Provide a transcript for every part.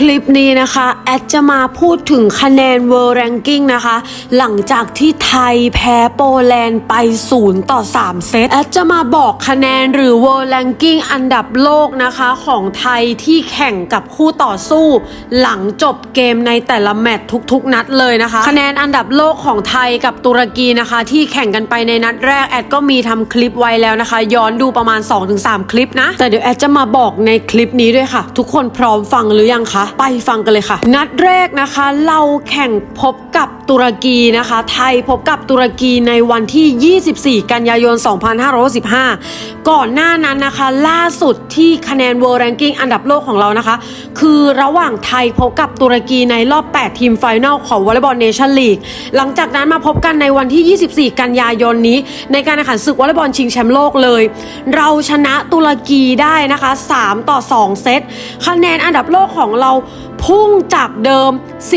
คลิปนี้นะคะ แอดจะมาพูดถึงคะแนน World Ranking นะคะ หลังจากที่ไทยแพ้โปแลนด์ไป 0 ต่อ 3 เซต แอดจะมาบอกคะแนนหรือ World Ranking อันดับโลกนะคะ ของไทยที่แข่งกับคู่ต่อสู้ หลังจบเกมในแต่ละแมตช์ทุกๆ นัดเลยนะคะ คะแนนอันดับโลกของไทยกับตุรกีนะคะ ที่แข่งกันไปในนัดแรกแอดก็มีทำคลิปไว้แล้วนะคะ ย้อนดูประมาณ 2-3 คลิปนะแต่เดี๋ยวแอดจะมาบอกในคลิปนี้ด้วยค่ะ ทุกคนพร้อมฟังหรือยังคะไปฟังกันเลยค่ะ นัดแรกนะคะ เราแข่งพบกับตุรกีนะคะ ไทยพบกับตุรกีในวันที่ 24 กันยายน 2565 ก่อนหน้านั้นนะคะ ล่าสุดที่คะแนน World Ranking อันดับโลกของเรานะคะ คือระหว่างไทยพบกับตุรกีในรอบ 8 ทีมไฟนอลของวอลเลย์บอลเนชั่นลีกหลังจากนั้นมาพบกันในวันที่ 24 กันยายนนี้ ในการแข่งขันศึกวอลเลย์บอลชิงแชมป์โลกเลย เราชนะตุรกีได้นะคะ 3 ต่อ 2 เซตคะแนนอันดับโลกของเราพุ่งจากเดิม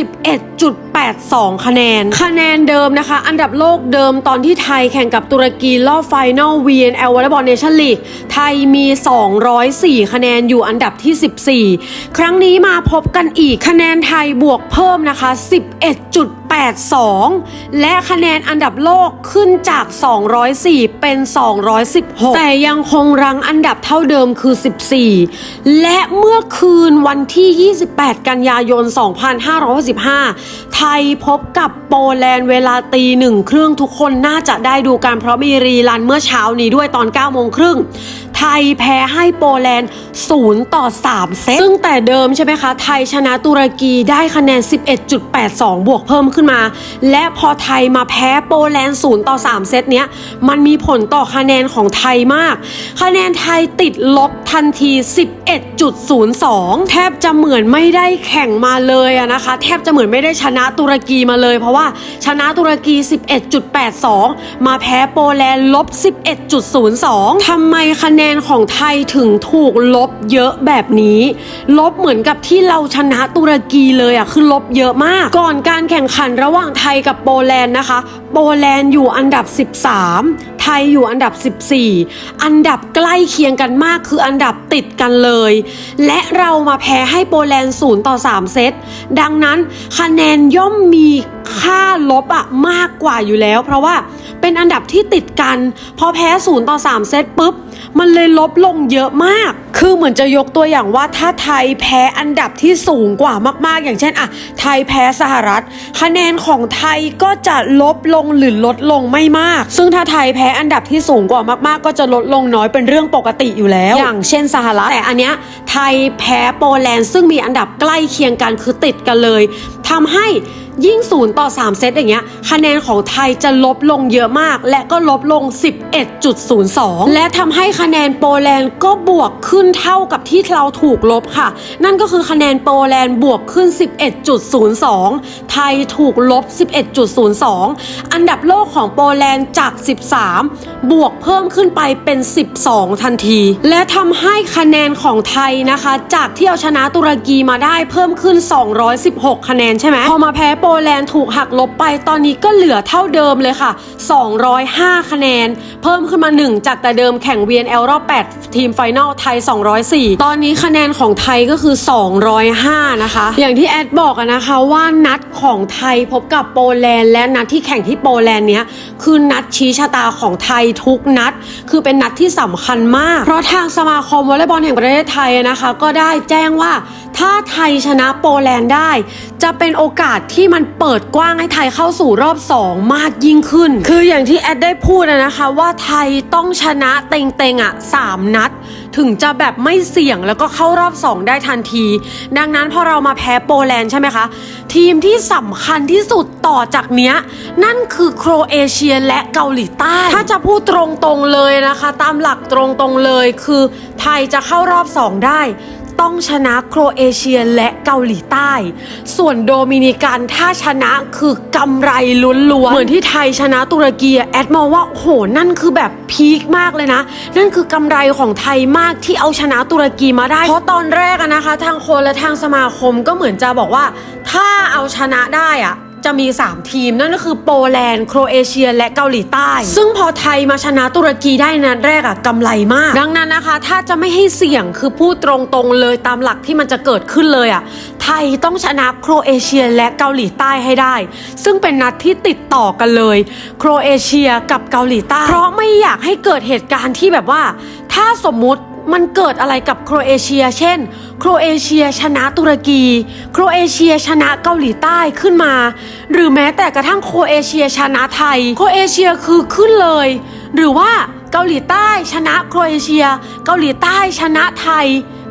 11. 82 คะแนน คะแนนเดิมนะคะ อันดับโลกเดิมตอนที่ไทยแข่งกับตุรกีรอบไฟนอล VNL Volleyball Nation League ไทยมี 204 คะแนนอยู่อันดับที่ 14 ครั้งนี้มาพบกันอีกคะแนนไทยบวกเพิ่มนะคะ 11.82 และคะแนนอันดับโลกขึ้นจาก 204 เป็น 216 แต่ยังคงรังอันดับเท่าเดิมคือ 14 และเมื่อคืนวันที่ 28 กันยายน 2565ไทยพบกับโปแลนด์เวลาตีหนึ่งครึ่งทุกคนน่าจะได้ดูกันเพราะมีรีลันเมื่อเช้านี้ด้วยตอน9โมงครึ่ง ไทยแพ้ให้โปแลนด์0ต่อ 3 เซต ซึ่งแต่เดิมใช่ไหมคะ ไทยชนะตุรกีได้คะแนน 11.82 บวกเพิ่มขึ้นมา และพอไทยมาแพ้โปแลนด์0ต่อ 3 เซตเนี้ย มันมีผลต่อคะแนนของไทยมาก คะแนนไทยติดลบทันที 11.02 แทบจะเหมือนไม่ได้แข่งมาเลยอะนะคะ แทบจะเหมือนไม่ได้ชนะตุรกีมาเลย เพราะว่าชนะตุรกี 11.82 มาแพ้โปแลนด์ลบ 11.02ทำไมคะแนนนของไทยถึงถูกลบเยอะแบบนี้ ลบเหมือนกับที่เราชนะตุรกีเลยอะคือลบเยอะมาก ก่อนการแข่งขันระหว่างไทยกับโปแลนด์นะคะ โปแลนด์อยู่อันดับ 13 ไทยอยู่อันดับ 14 อันดับใกล้เคียงกันมากคืออันดับติดกันเลย และเรามาแพ้ให้โปแลนด์0ต่อ 3 เซต ดังนั้นคะแนนย่อมมีค่าลบอะมากกว่าอยู่แล้ว เพราะว่าเป็นอันดับที่ติดกัน พอแพ้0ต่อ 3 เซตปุ๊บ มันเลยลบลงเยอะมาก คือเหมือนจะยกตัวอย่างว่าถ้าไทยแพ้อันดับที่สูงกว่ามากๆ อย่างเช่นอะไทยแพ้สหรัฐ คะแนนของไทยก็จะลบลงหรือลดลงไม่มาก ซึ่งถ้าไทยแพ้อันดับที่สูงกว่ามากๆ ก็จะลดลงน้อยเป็นเรื่องปกติอยู่แล้ว อย่างเช่นสหรัฐแต่อันเนี้ยไทยแพ้โปแลนด์ซึ่งมีอันดับใกล้เคียงกันคือติดกันเลยทำให้ยิ่งศูนย์ต่อ 3 เซตอย่างเงี้ยคะแนนของไทยจะลบลงเยอะมาก และก็ลบลง 11.02 และทำให้คะแนนโปแลนด์ก็บวกขึ้นเท่ากับที่เราถูกลบค่ะ นั่นก็คือคะแนนโปแลนด์บวกขึ้น 11.02 ไทยถูกลบ 11.02 อันดับโลกของโปแลนด์จาก 13 บวกเพิ่มขึ้นไปเป็น 12 ทันที และทำให้คะแนนของไทยนะคะ จากที่เอาชนะตุรกีมาได้เพิ่มขึ้น 216 คะแนนใช่ไหมพอมาแพ้โปแลนด์ถูกหักลบไปตอนนี้ก็เหลือเท่าเดิมเลยค่ะ 205 คะแนน เพิ่มขึ้นมา 1 จากแต่เดิมแข่งเวท VNL รอบ 8 ทีมไฟนอลไทย 204 ตอนนี้คะแนนของไทยก็คือ 205 นะคะ อย่างที่แอดบอกอะนะคะว่านัดของไทยพบกับโปแลนด์และนัดที่แข่งที่โปแลนด์เนี้ยคือนัดชี้ชะตาของไทยทุกนัด คือเป็นนัดที่สำคัญมาก เพราะทางสมาคมวอลเลย์บอลแห่งประเทศไทยนะคะ ก็ได้แจ้งว่าถ้าไทยชนะโปแลนด์ได้ จะเป็นโอกาสที่มันเปิดกว้างให้ไทยเข้าสู่รอบ 2 มากยิ่งขึ้น คืออย่างที่แอดได้พูดนะคะว่าไทยต้องชนะเต็งๆอะ3นัด ถึงจะแบบไม่เสี่ยงแล้วก็เข้ารอบ2ได้ทันที ดังนั้นพอเรามาแพ้โปแลนด์ใช่ไหมคะ ทีมที่สำคัญที่สุดต่อจากเนี้ย นั่นคือโครเอเชียและเกาหลีใต้ ถ้าจะพูดตรงๆเลยนะคะ ตามหลักตรงๆเลยคือไทยจะเข้ารอบ2ได้ ต้องชนะโครเอเชียและเกาหลีใต้ ส่วนโดมินิกันถ้าชนะคือกำไรล้วนๆ เหมือนที่ไทยชนะตุรกีอะแอดมองว่าโหนั่นคือแบบพีคมากเลยนะ นั่นคือกำไรของไทยมากที่เอาชนะตุรกีมาได้ เพราะตอนแรกนะคะ ทางโคนและทางสมาคมก็เหมือนจะบอกว่า ถ้าเอาชนะได้อะ จะมี 3 ทีม นั่นก็คือโปแลนด์ โครเอเชีย และเกาหลีใต้ ซึ่งพอไทยมาชนะตุรกีได้นัดแรกอะกำไรมาก ดังนั้นนะคะ ถ้าจะไม่ให้เสี่ยงคือพูดตรงๆเลยตามหลักที่มันจะเกิดขึ้นเลยอะไทยต้องชนะโครเอเชียและเกาหลีใต้ให้ได้ ซึ่งเป็นนัดที่ติดต่อกันเลย โครเอเชียกับเกาหลีใต้ เพราะไม่อยากให้เกิดเหตุการณ์ที่แบบว่า ถ้าสมมุติ มันเกิดอะไรกับโครเอเชีย เช่น โครเอเชียชนะตุรกี โครเอเชียชนะเกาหลีใต้ขึ้นมา หรือแม้แต่กระทั่งโครเอเชียชนะไทย โครเอเชียคือขึ้นเลย หรือว่าเกาหลีใต้ชนะโครเอเชีย เกาหลีใต้ชนะไทย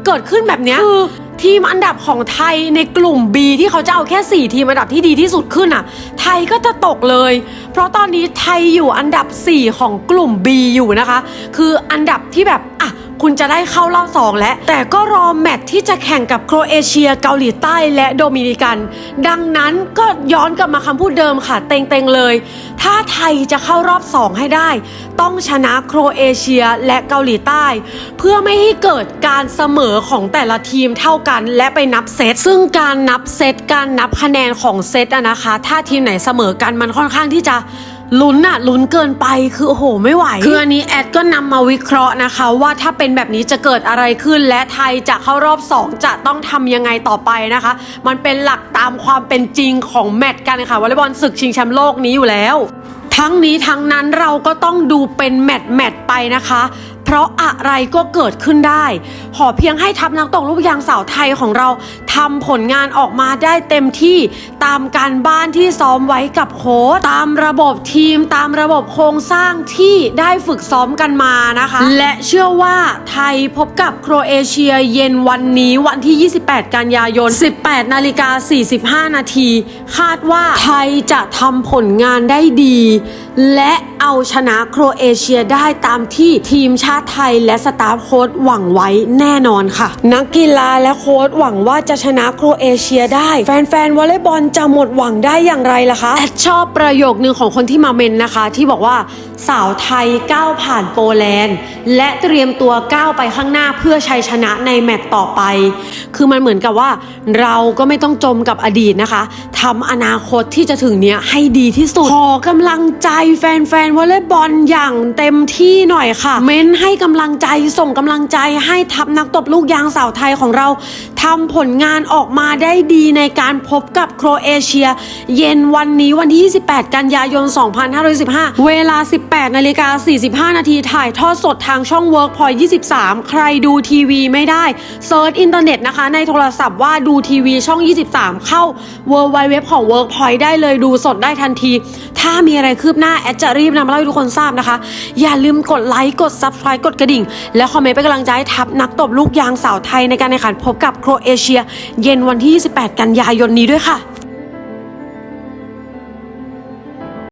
เกิดขึ้นแบบนี้คือทีมอันดับของไทยในกลุ่ม B ที่เขาจะเอาแค่ 4 ทีมอันดับที่ดีที่สุดขึ้นอะ ไทยก็จะตกเลย เพราะตอนนี้ไทยอยู่อันดับ 4 ของกลุ่ม B อยู่นะคะ คืออันดับที่แบบอะ คุณจะได้เข้ารอบสองแล้วแต่ก็รอแมตช์ที่จะแข่งกับโครเอเชีย เกาหลีใต้และโดมินิกัน ดังนั้นก็ย้อนกลับมาคำพูดเดิมค่ะ เต็งๆเลย ถ้าไทยจะเข้ารอบสองให้ได้ ต้องชนะโครเอเชียและเกาหลีใต้ เพื่อไม่ให้เกิดการเสมอของแต่ละทีมเท่ากัน และไปนับเซตซึ่งการนับเซตการนับคะแนนของเซตอะนะคะ ถ้าทีมไหนเสมอกันมันค่อนข้างที่จะ ลุ้นอะลุ้นเกินไปคือโอ้โหไม่ไหว คืออันนี้แอดก็นำมาวิเคราะห์นะคะ ว่าถ้าเป็นแบบนี้จะเกิดอะไรขึ้น และไทยจะเข้ารอบ 2 จะต้องทำยังไงต่อไปนะคะ มันเป็นหลักตามความเป็นจริงของแมตช์กันค่ะวอลเลย์บอลศึกชิงแชมป์โลกนี้อยู่แล้วทั้งนี้ทั้งนั้นเราก็ต้องดูเป็นแมตช์แมตช์ไปนะคะ เพราะอะไรก็เกิดขึ้นได้ ขอเพียงให้ทัพนักตกลูกยางสาวไทยของเราทำผลงานออกมาได้เต็มที่ตามการบ้านที่ซ้อมไว้กับโค้ชตามระบบทีม ตามระบบโครงสร้างที่ได้ฝึกซ้อมกันมานะคะ และเชื่อว่าไทยพบกับโครเอเชียเย็นวันนี้วันที่ 28 กันยายน 18 นาฬิกา 45 นาที คาดว่าไทยจะทำผลงานได้ดี และเอาชนะโครเอเชียได้ตามที่ทีมชาติไทยและสตาฟโค้ชหวังไว้แน่นอนค่ะ นักกีฬาและโค้ชหวังว่าจะชนะโครเอเชียได้ แฟนๆวอลเลย์บอลจะหมดหวังได้อย่างไรล่ะคะแอดชอบประโยคนึงของคนที่มาเมนนะคะ ที่บอกว่าสาวไทยก้าวผ่านโปแลนด์ และเตรียมตัวก้าวไปข้างหน้าเพื่อชัยชนะในแมตช์ต่อไป คือมันเหมือนกับว่าเราก็ไม่ต้องจมกับอดีตนะคะทำอนาคตที่จะถึงเนี้ยให้ดีที่สุดขอกำลังใจแฟนๆวอลเลย์บอลอย่างเต็มที่หน่อยค่ะ เม้นให้ให้กำลังใจส่งกำลังใจให้ทัพนักตบลูกยางสาวไทยของเราทำผลงานออกมาได้ดีในการพบกับโครเอเชีย เย็นวันนี้วันที่ 28 กันยายน 2515 เวลา 18นาฬิกา45 นาทีถ่ายทอดสดทางช่อง Workpoint 23 ใครดูทีวีไม่ได้เซิร์ชอินเทอร์เน็ตนะคะ ในโทรศัพท์ว่าดูทีวีช่อง 23 เข้า w w w ของ Workpoint ได้เลยดูสดได้ทันที ถ้ามีอะไรคืบหน้าแอดจะรีบนำมาเล่าให้ทุกคนทราบนะคะ อย่าลืมกดไลค์กด Subscribe กดกระดิ่ง และคอมเมนต์เป็นกำลังใจให้ทัพนักตบลูกยางสาวไทยในการแข่งขันพบกับโครเอเชีย เย็นวันที่ 28 กันยายนนี้ด้วยค่ะ